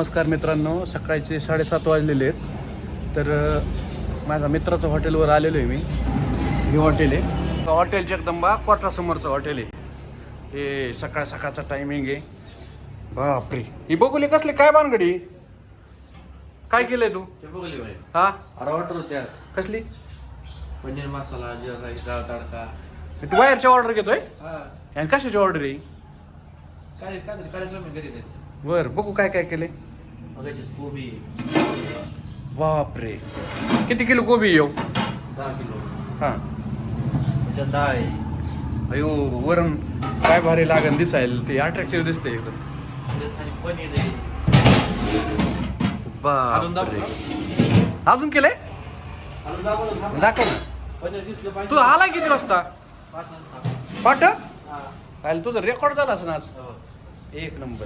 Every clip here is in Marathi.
नमस्कार मित्रांनो सकाळचे साडेसात वाजलेले आहेत. तर माझ्या मित्राचं हॉटेलवर आलेलो आहे मी. हे हॉटेल आहे. हॉटेल जगदंबा कोर्टासमोरचं हॉटेल आहे. हे सकाळ सकाळचा टायमिंग आहे. बापरे. ही बघूले कसले काय बानगडी काय केलंय तू? ते बघले हा? ऑर्डर होते आज. कसली? पनीर मसाला जिरा राईस डाळ तडका. तू बाहेरची ऑर्डर घेतोय? हा. आणि कशाची ऑर्डर आहे? कार्यक्रम बर बघू काय काय केलंय. कोबी. बापरे. किती किलो गोबी येऊ दहा किलो. हा. त्याच्यात डाळ आहे. अयो वरण काय भारी लागन दिसायला ते अट्रॅक्टिव्ह दिसते एकदम. त्याच्यात खाली पनीर आहे. आणून दाखव बापरे ना. अजून केलंय? दाखव ना. दाखव ना. पनीर दिसलं पाहिजे. तू आला किती वाजता? पाच. पाठ? हा. तुझं रेकॉर्ड झाला असं आज? हो. एक नंबर.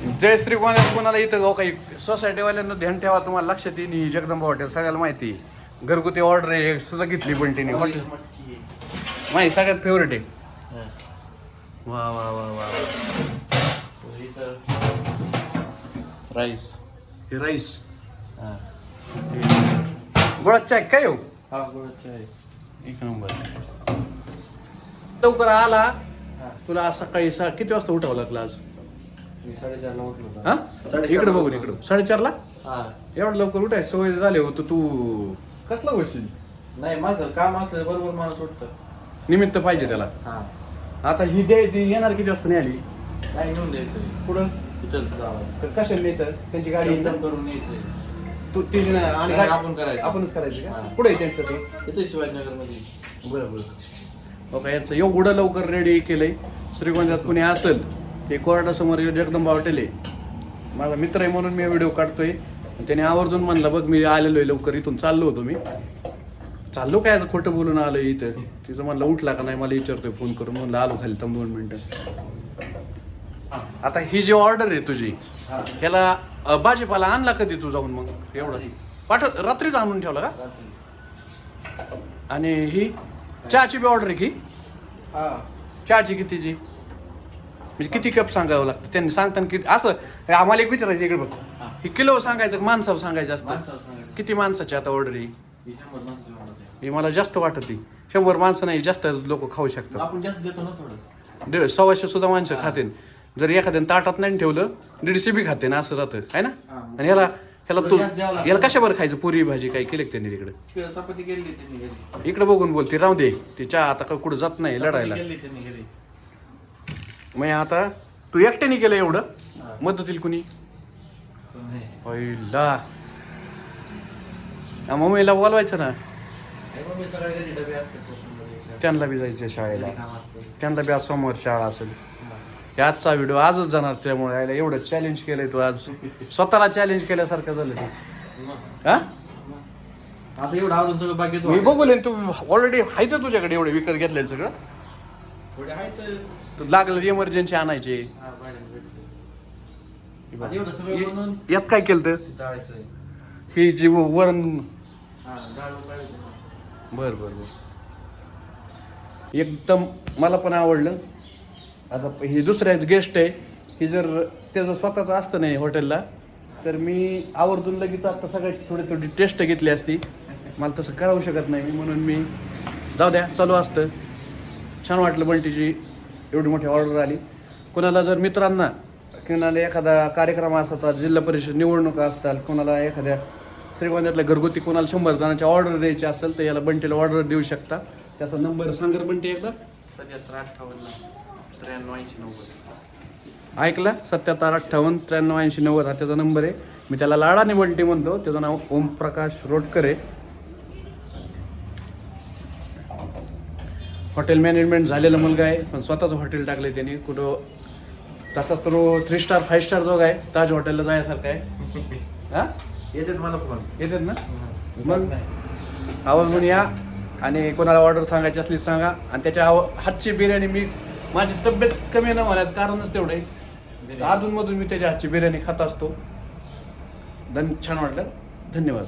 जय श्री कोणाला कोणाला इथं गाव काही सोसायटीवाल्यांना ध्यान ठेवा तुम्हाला लक्षात येईल ही जगदंबा हॉटेल सगळ्याला माहिती आहे. घरगुती ऑर्डर आहे सुद्धा घेतली पण तिने. हॉटेल. माहिती सगळ्यात फेवरेट आहे. वा वा वा वा. राईस हे राईस हा. गोळात चाय काय हो? हा गुळाची आहे. एक नंबर. लवकर आला. तुला आज सकाळी सा किती वाजता उठावं लागलं आज मी साडेचारला उठलो होतो. हा? इकडे बघून. इकडं साडेचारला? हा. एवढं लवकर उठाय सवय झाले होतं तू. कसला होशील नाही माझं काम असलं बरोबर माणूस उठतं. निमित्त पाहिजे त्याला. हा. आता ही दे ती येणार किती वाजता नाही आली काय घेऊन द्यायचं पुढं तिथंच जावं कशाला न्यायचं? त्यांची गाडी येईल ना? एकदम करून तू ती आणि नाही, आपण करायचं. आपणच करायचं का? हा. पुढे त्यांचं ते? तिथे शिवाजीनगरमध्ये बरं बरं. बघा याचं एवढं लवकर रेडी केलंय. श्रीगोंद्यात कुणी असेल हे कोर्टासमोर हे जगदंबा हॉटेल आहे. माझा मित्र आहे म्हणून मी व्हिडिओ काढतोय. त्याने आवर्जून म्हणला बघ मी आलेलो आहे लवकर इथून चाललो होतो मी. चाललो काय आज खोटं बोलून आलो इथं. तिचं म्हणलं उठला का नाही? मला विचारतोय फोन करून म्हणलं आलो खाली थांब दोन मिनिटं. आता ही जी ऑर्डर आहे तुझी. ह्याला भाजीपाला आणला कधी तू जाऊन मग? एवढं. पाठ रात्रीच आणून ठेवला का. आणि ही चहाची बी ऑर्डर आहे की? हा. चहाची कितीची? म्हणजे किती कप सांगावं लागतं? त्यांनी सांगताना किती असं हे आम्हाला एक विचारायचं इकडे बघ. हा. किलो सांगायचं का माणसावर सांगायचं असतं. किती माणसाची आता ऑर्डर आहे? ही मला जास्त वाटत ती शंभर माणसं नाही जास्त लोक खाऊ शकतात. दीड सव्वाशे सुद्धा माणसं. खातील जर एखाद्याने ताटात नाही ठेवलं दीडशे बी खाते ना असं राहतं. आहे ना. आणि ह्याला ह्याला तू. याला कशावर खायचं? पुरी भाजी काय केली त्यांनी तिकडे? घरी. इकडे बघून बोल ती राहू दे. ती चहा आता कुठं जात नाही लढायला. मग आता तू एकट्याने केलं एवढं. मदतील कुणी. पहिला मम्मीला बोलवायचं ना. त्यांना बी जायचं शाळेला. त्यांना बी आज समोर शाळा असेल आजचा व्हिडिओ आजच जाणार त्यामुळे यायला एवढं चॅलेंज केलंय तू आज स्वतःला चॅलेंज केल्यासारखं झालं ते हा. आता एवढं आवरून सगळं बाकी मी बघून तू ऑलरेडी आहे तर तुझ्याकडे एवढे विकत घेतलंय सगळं थोडे तर. लागलं इमर्जन्सी आणायचे. हा, भाड्याने भेटते. आता एवढं सगळं बनवून यात काय केलं तर आहे. ही जी वरण हा डाळ उकळायची. बर बर बर. एकदम मला पण आवडलं. आता ही दुसऱ्या गेस्ट आहे. ही जर त्याचं स्वतःचं असतं नाही हॉटेलला तर मी आवर्जून लगेच आता सगळ्याची थोडी थोडी टेस्ट घेतली असती. मला तसं करावं शकत नाही मी म्हणून मी जाऊ द्या चालू असतं. छान वाटलं बंटीची एवढी मोठी ऑर्डर आली. कोणाला जर मित्रांना कोणाला एखादा कार्यक्रम असतात जिल्हा परिषद निवडणुका असतात कोणाला एखाद्या श्रीगोंद्यातल्या घरगुती कोणाला शंभर जणांची ऑर्डर द्यायची असेल तर याला बंटीला ऑर्डर देऊ शकता. त्याचा नंबर सांगर बंटी एकदा. सत्याहत्तर अठ्ठावन्न त्र्याण्णव ऐंशी नव्वद. ऐकला? सत्याहत्तर अठ्ठावन्न त्र्याण्णव ऐंशी नव्वद हा त्याचा नंबर आहे. मी त्याला लाडाने बंटी म्हणतो. त्याचं नाव ओमप्रकाश रोडकर आहे. हॉटेल मॅनेजमेंट झालेला मुलगा आहे पण स्वतःचं हॉटेल टाकलं त्यांनी. कुठं तसा तो थ्री स्टार फाईव्ह स्टार जोग आहे ताज हॉटेलला जायसारखं आहे. हा? येतात मला फोन येतात ना? मग आवर्जून या आणि कोणाला ऑर्डर सांगायची असली सांगा. आणि त्याच्या आव हातची बिर्याणी मी माझी तब्येत कमी न म्हणायचं कारणच तेवढं आहे. अधूनमधून मी त्याच्या हातची बिर्याणी खात असतो. धन छान वाटलं. धन्यवाद.